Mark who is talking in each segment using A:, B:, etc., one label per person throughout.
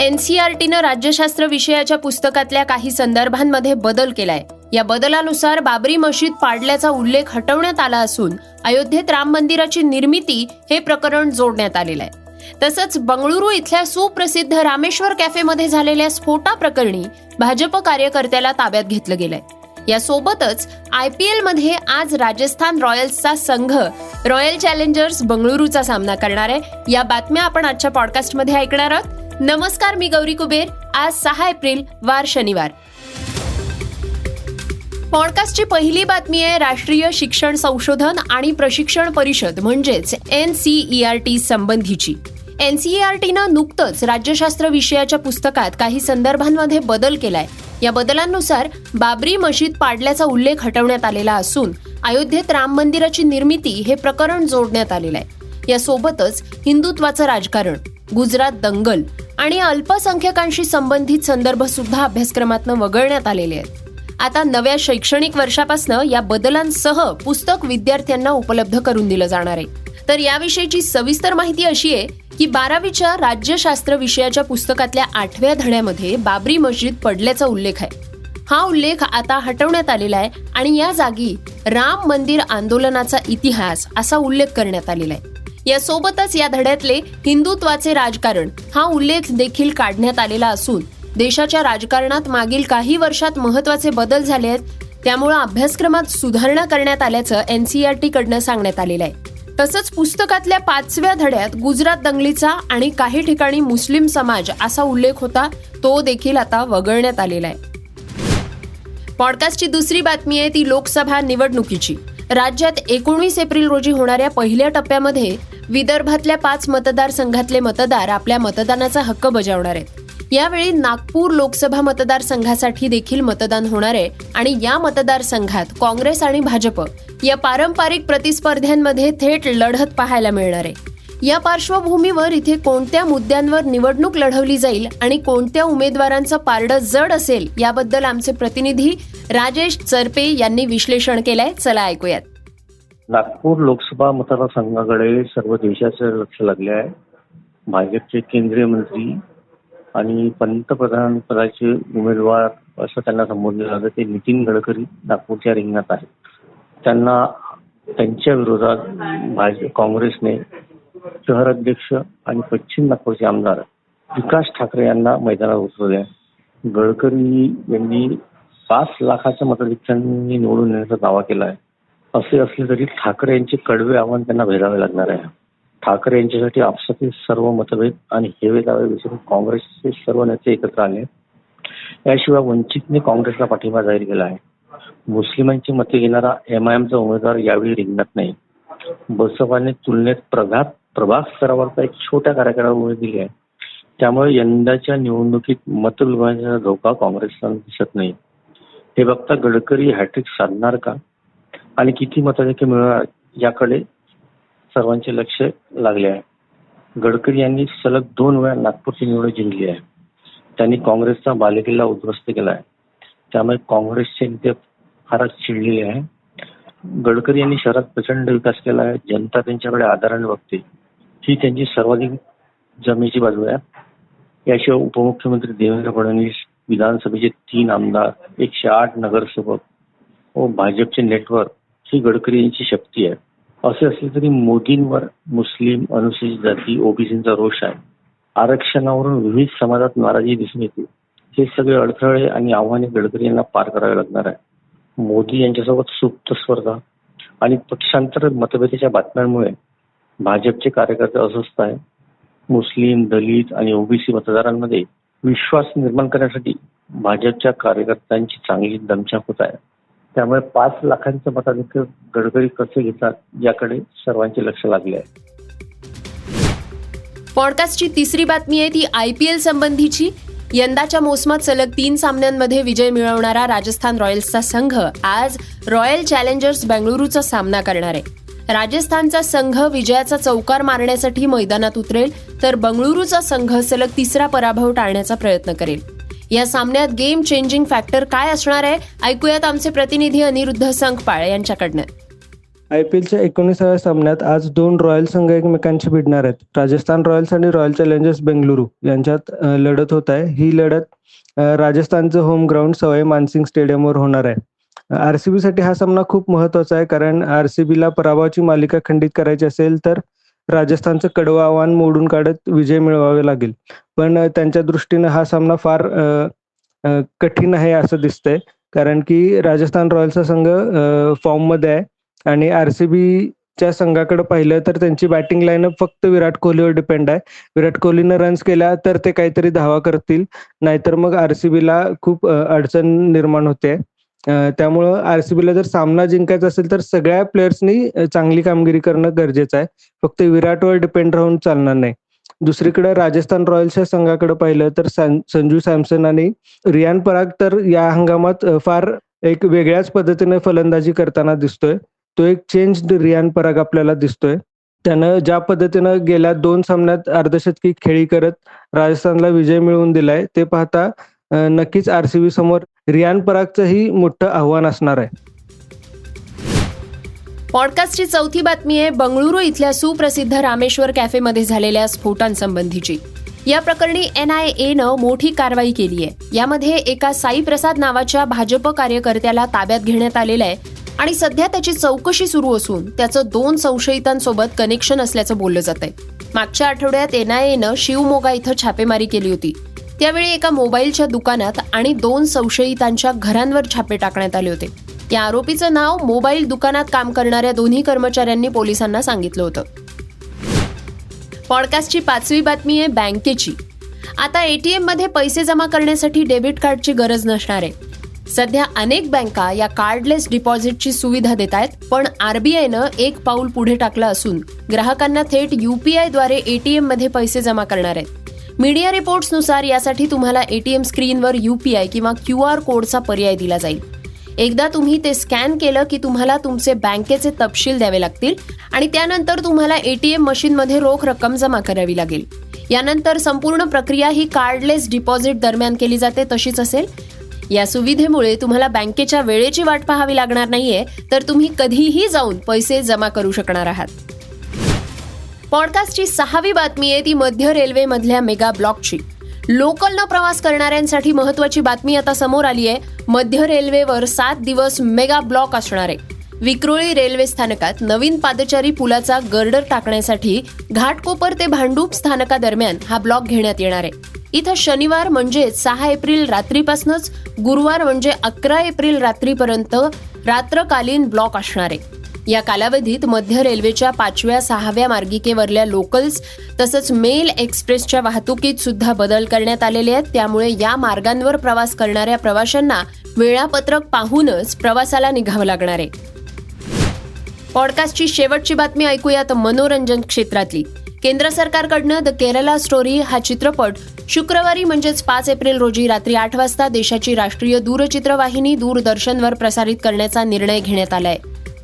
A: N C R टीनं राज्यशास्त्र विषयाच्या पुस्तकातल्या काही संदर्भांमध्ये बदल केलाय. या बदलानुसार बाबरी मशीद पाडल्याचा उल्लेख हटवण्यात आला असून अयोध्येत राम मंदिराची निर्मिती हे प्रकरण जोडण्यात आलेलं आहे. तसंच बंगळुरू इथल्या सुप्रसिद्ध रामेश्वर कॅफेमध्ये झालेल्या स्फोटाप्रकरणी भाजप कार्यकर्त्याला ताब्यात घेतलं गेलंय. यासोबतच आय पी एलमध्ये आज राजस्थान रॉयल्सचा संघ रॉयल चॅलेंजर्स बंगळुरूचा सामना करणार आहे. या बातम्या आपण आजच्या पॉडकास्टमध्ये ऐकणार आहोत. नमस्कार मी गौरी कुबेर. आज सहा एप्रिल वार शनिवार. पॉडकास्टची पहिली बातमी आहे राष्ट्रीय शिक्षण संशोधन आणि प्रशिक्षण परिषद म्हणजेच N C E R T संबंधीची. एन सी ई आर टीनं नुकतंच राज्यशास्त्र विषयाच्या पुस्तकात काही संदर्भांमध्ये बदल केलाय. या बदलांनुसार बाबरी मशीद पाडल्याचा उल्लेख हटवण्यात आलेला असून अयोध्येत राम मंदिराची निर्मिती हे प्रकरण जोडण्यात आलेलं आहे. यासोबतच हिंदुत्वाचं राजकारण. गुजरात दंगल आणि अल्पसंख्याकांशी संबंधित संदर्भ सुद्धा अभ्यासक्रमातनं वगळण्यात आलेले आहेत. आता नव्या शैक्षणिक वर्षापासून या बदलांसह पुस्तक विद्यार्थ्यांना उपलब्ध करून दिलं जाणार आहे. तर याविषयीची सविस्तर माहिती अशी आहे की बारावीच्या राज्यशास्त्र विषयाच्या पुस्तकातल्या आठव्या धड्यामध्ये बाबरी मस्जिद पडल्याचा उल्लेख आहे. हा उल्लेख आता हटवण्यात आलेला आहे आणि या जागी राम मंदिर आंदोलनाचा इतिहास असा उल्लेख करण्यात आलेला आहे. यासोबतच या धड्यातले हिंदुत्वाचे राजकारण हा उल्लेख देखील काढण्यात आलेला असून देशाच्या राजकारणात मागील काही वर्षात महत्त्वाचे बदल झाले आहेत त्यामुळे अभ्यासक्रमात सुधारणा करण्यात आल्याचं एनसीआरटी कडनं सांगण्यात आलेलं आहे. तसंच पुस्तकातल्या पाचव्या धड्यात गुजरात दंगलीचा आणि काही ठिकाणी मुस्लिम समाज असा उल्लेख होता तो देखील आता वगळण्यात आलेला आहे. पॉडकास्टची दुसरी बातमी आहे ती लोकसभा निवडणुकीची. राज्यात एकोणीस एप्रिल रोजी होणाऱ्या पहिल्या टप्प्यामध्ये विदर्भातल्या पाच मतदारसंघातले मतदार आपल्या मतदानाचा हक्क बजावणार आहेत. यावेळी नागपूर लोकसभा मतदारसंघासाठी देखील मतदान होणार आहे आणि या मतदारसंघात काँग्रेस आणि भाजप या पारंपरिक प्रतिस्पर्ध्यांमध्ये थेट लढत पाहायला मिळणार आहे. या पार्श्वभूमीवर इथे कोणत्या मुद्द्यांवर निवडणूक लढवली जाईल आणि कोणत्या उमेदवारांचं पारडं जड असेल याबद्दल आमचे प्रतिनिधी राजेश चरपे यांनी विश्लेषण केलंय. चला ऐकूयात.
B: नागपूर लोकसभा मतदारसंघाकडे सर्व देशाचं लक्ष लागले आहे. भाजपचे केंद्रीय मंत्री आणि पंतप्रधान पदाचे उमेदवार असं त्यांना संबोधलं जातं. ते नितीन गडकरी नागपूरच्या रिंगणात आहेत. त्यांना त्यांच्या विरोधात भाजप काँग्रेसने शहर अध्यक्ष आणि पश्चिम नागपूरचे आमदार विकास ठाकरे यांना मैदानावर उतरवले. गडकरी यांनी पाच लाखाच्या मताधिक्यांनी निवडून येण्याचा दावा केला आहे असे असले तरी ठाकरे यांचे कडवे आव्हान त्यांना भेदावे लागणार आहे. ठाकरे यांच्यासाठी आपसातील सर्व मतभेद आणि हेवे दावे विसरून काँग्रेसचे सर्व नेते एकत्र आले. याशिवाय वंचितने काँग्रेसला पाठिंबा जाहीर केला आहे. मुस्लिमांची मते घेणारा एमआयएमचा उमेदवार यावेळी रिंगणात नाही. बसपाने तुलनेत प्रघात प्रभाग स्तरावरचा एक छोट्या कार्यक्रमामुळे दिली आहे. त्यामुळे यंदाच्या निवडणुकीत मतविभाजनाचा धोका काँग्रेसला दिसत नाही. हे बघता गडकरी हॅट्रिक साधणार का? आणि किती मताधिक्य मिळणार याकडे सर्वांचे लक्ष लागले आहे. गडकरी यांनी सलग दोन वेळा नागपूरची निवडणूक जिंकली आहे. त्यांनी काँग्रेसचा बालेकिल्ला उद्ध्वस्त केला आहे. त्यामुळे काँग्रेसचे नेते फारच चिडलेले आहे. गडकरी यांनी शहरात प्रचंड विकास केला आहे. जनता त्यांच्याकडे आदराने बघते. ही त्यांची सर्वाधिक जमेची बाजू आहे. याशिवाय उपमुख्यमंत्री देवेंद्र फडणवीस विधानसभेचे तीन आमदार एकशे आठ नगरसेवक व भाजपचे नेटवर्क ही गडकरी यांची शक्ती आहे. असे असले तरी मोदींवर मुस्लिम अनुसूचित जाती ओबीसींचा रोष आहे. आरक्षणावरून विविध समाजात नाराजी दिसून येते. हे सगळे अडथळे आणि आव्हाने गडकरी यांना पार करावे लागणार आहे. मोदी यांच्यासोबत सुप्त स्पर्धा आणि पक्षांतर मतभेदाच्या बातम्यांमुळे भाजपचे कार्यकर्ते अस्वस्थ आहे मुस्लिम दलित आणि ओबीसी मतदारांमध्ये विश्वास निर्माण करण्यासाठी भाजपच्या कार्यकर्त्यांची चांगली दमछाक होत आहे. त्यामुळे पाच लाखांचं मताधिक्य गडकरी कसे घेतात याकडे सर्वांचे लक्ष लागले आहे.
A: पॉडकास्टची तिसरी बातमी आहे ती आय पी एल संबंधीची. यंदाच्या मोसमात सलग तीन सामन्यांमध्ये विजय मिळवणारा राजस्थान रॉयल्सचा संघ आज रॉयल चॅलेंजर्स बेंगळुरूचा सामना करणार आहे. राजस्थानचा संघ विजयाचा चौकार मारण्यासाठी मैदानात उतरेल तर बंगळुरूचा संघ सलग तिसरा पराभव टाळण्याचा प्रयत्न करेल. या सामन्यात गेम चेंजिंग फॅक्टर काय असणार आहे ऐकूयात आमचे प्रतिनिधी अनिरुद्ध संघपाळ यांच्याकडनं.
C: आय पी एलच्या एकोणीसाव्या सामन्यात आज दोन रॉयल संघ एकमेकांशी भिडणार आहेत. राजस्थान रॉयल्स आणि रॉयल चॅलेंजर्स बेंगलुरू यांच्यात लढत होत आहे. ही लढत राजस्थानचं होम ग्राउंड सवाई मानसिंग स्टेडियमवर होणार आहे. आर सी बीसाठी हा सामना खूप महत्त्वाचा आहे कारण आर सी बीला पराभवाची मालिका खंडित करायची असेल तर राजस्थानचं कडवं आव्हान मोडून काढत विजय मिळवावे लागेल. पण त्यांच्या दृष्टीनं हा सामना फार कठीण आहे असं दिसतंय कारण की राजस्थान रॉयल्सचा संघ फॉर्ममध्ये आहे आणि आर सी बीच्या संघाकडे पाहिलं तर त्यांची बॅटिंग लाईनअप फक्त विराट कोहलीवर डिपेंड आहे. विराट कोहलीनं रन्स केल्या तर ते काहीतरी धावा करतील नाहीतर मग आर सी बीला खूप अडचण निर्माण होते. आहे त्यामुळं आरसीबीला जर सामना जिंकायचा असेल तर सगळ्या प्लेयर्सनी चांगली कामगिरी करणं गरजेचं आहे. फक्त विराटवर डिपेंड राहून चालणार नाही. दुसरीकडे राजस्थान रॉयल्सच्या संघाकडे पाहिलं तर संजू सॅमसन आणि रियान पराग तर या हंगामात फार एक वेगळ्याच पद्धतीने फलंदाजी करताना दिसतोय. तो एक चेंज रियान पराग आपल्याला दिसतोय. त्यानं ज्या पद्धतीनं गेल्या दोन सामन्यात अर्धशतकी खेळी करत राजस्थानला विजय मिळवून दिलाय ते पाहता अ, नक्कीच आरसीबी समोर रियान परागचंही मोठं आव्हान असणार आहे.
A: पॉडकास्टची चौथी बातमी आहे बंगळुरू इथल्या सुप्रसिद्ध रामेश्वर कॅफेमध्ये झालेल्या स्फोटांसंबंधीची. या प्रकरणी एन आय एनं मोठी कारवाई केली आहे. यामध्ये एका साई प्रसाद नावाच्या भाजप कार्यकर्त्याला ताब्यात घेण्यात आलेलं आहे आणि सध्या त्याची चौकशी सुरू असून त्याचं दोन संशयितांसोबत कनेक्शन असल्याचं बोललं जात आहे मागच्या आठवड्यात एन आय एनं शिवमोगा इथं छापेमारी केली होती. त्यावेळी एका मोबाईलच्या दुकानात आणि दोन संशयितांच्या घरांवर छापे टाकण्यात आले होते. या आरोपीचं नाव मोबाईल दुकानात काम करणाऱ्या दोन्ही कर्मचाऱ्यांनी पोलिसांना सांगितलं होतं. पॉडकास्टची पाचवी बातमी आहे बँकेची. आता एटीएममध्ये पैसे जमा करण्यासाठी डेबिट कार्डची गरज नसणार आहे. सध्या अनेक बँका या कार्डलेस डिपॉझिटची सुविधा देत आहेत पण आरबीआयनं एक पाऊल पुढे टाकलं असून ग्राहकांना थेट युपीआयद्वारे एटीएममध्ये पैसे जमा करणार आहेत. मीडिया रिपोर्ट्सनुसार यासाठी तुम्हाला एटीएम स्क्रीनवर यू पी आय किंवा क्यू आर कोडचा पर्याय दिला जाईल. एकदा तुम्ही ते स्कॅन केलं की तुम्हाला तुमचे बँकेचे तपशील द्यावे लागतील आणि त्यानंतर तुम्हाला एटीएम मशीनमध्ये रोख रक्कम जमा करावी लागेल. यानंतर संपूर्ण प्रक्रिया ही कार्डलेस डिपॉझिट दरम्यान केली जाते तशीच असेल. या सुविधेमुळे तुम्हाला बँकेच्या वेळेची वाट पाहावी लागणार नाहीये तर तुम्ही कधीही जाऊन पैसे जमा करू शकणार आहात. पॉडकास्टची सहावी बातमी आहे ती मध्य रेल्वेमधल्या मेगा ब्लॉकची. लोकलनं प्रवास करणाऱ्यांसाठी महत्वाची बातमी आता समोर आली आहे. मध्य रेल्वेवर सात दिवस मेगा ब्लॉक असणार आहे. विक्रोळी रेल्वे स्थानकात नवीन पादचारी पुलाचा गर्डर टाकण्यासाठी घाटकोपर ते भांडूप स्थानकादरम्यान हा ब्लॉक घेण्यात येणार आहे. इथं शनिवार म्हणजे सहा एप्रिल रात्रीपासूनच गुरुवार म्हणजे अकरा एप्रिल रात्रीपर्यंत रात्रकालीन ब्लॉक असणार आहे. या कालावधीत मध्य रेल्वेच्या पाचव्या सहाव्या मार्गिकेवरल्या लोकल्स तसंच मेल एक्सप्रेसच्या वाहतुकीत सुद्धा बदल करण्यात आलेले आहेत. त्यामुळे या मार्गांवर प्रवास करणाऱ्या प्रवाशांना वेळापत्रक पाहूनच प्रवासाला निघावं लागणार आहे. पॉडकास्टची शेवटची बातमी ऐकूयात मनोरंजन क्षेत्रातली. केंद्र सरकारकडनं द केरला स्टोरी हा चित्रपट शुक्रवारी म्हणजेच पाच एप्रिल रोजी रात्री आठ वाजता देशाची राष्ट्रीय दूरचित्रवाहिनी दूरदर्शनवर प्रसारित करण्याचा निर्णय घेण्यात आलाय.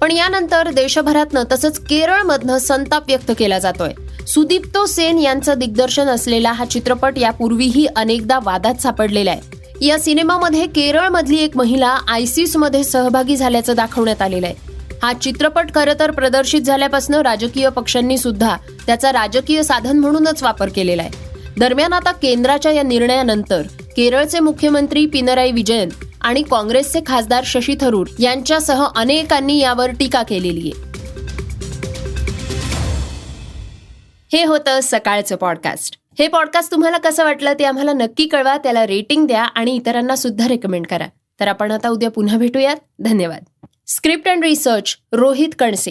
A: पण यानंतर देशभरातनं तसंच केरळमधनं संताप व्यक्त केला जातोय. सुदीप्तो सेन यांचं दिग्दर्शन असलेला हा चित्रपट यापूर्वीही अनेकदा वादात सापडलेला आहे. या सिनेमामध्ये केरळमधली एक महिला आयसीसमध्ये सहभागी झाल्याचं दाखवण्यात आलेलं आहे. हा चित्रपट खरं तर प्रदर्शित झाल्यापासून राजकीय पक्षांनी सुद्धा त्याचा राजकीय साधन म्हणूनच वापर केलेला आहे. दरम्यान आता केंद्राच्या या निर्णयानंतर केरळचे मुख्यमंत्री पिनराई विजयन आणि काँग्रेसचे खासदार शशी थरूर यांच्यासह अनेकांनी यावर टीका केलेली आहे. हे होतं सकाळचं पॉडकास्ट हे पॉडकास्ट तुम्हाला कसं वाटलं ते आम्हाला नक्की कळवा त्याला रेटिंग द्या आणि इतरांना सुद्धा रेकमेंड करा. तर आपण आता उद्या पुन्हा भेटूयात. धन्यवाद. Script and research Rohit Kanase.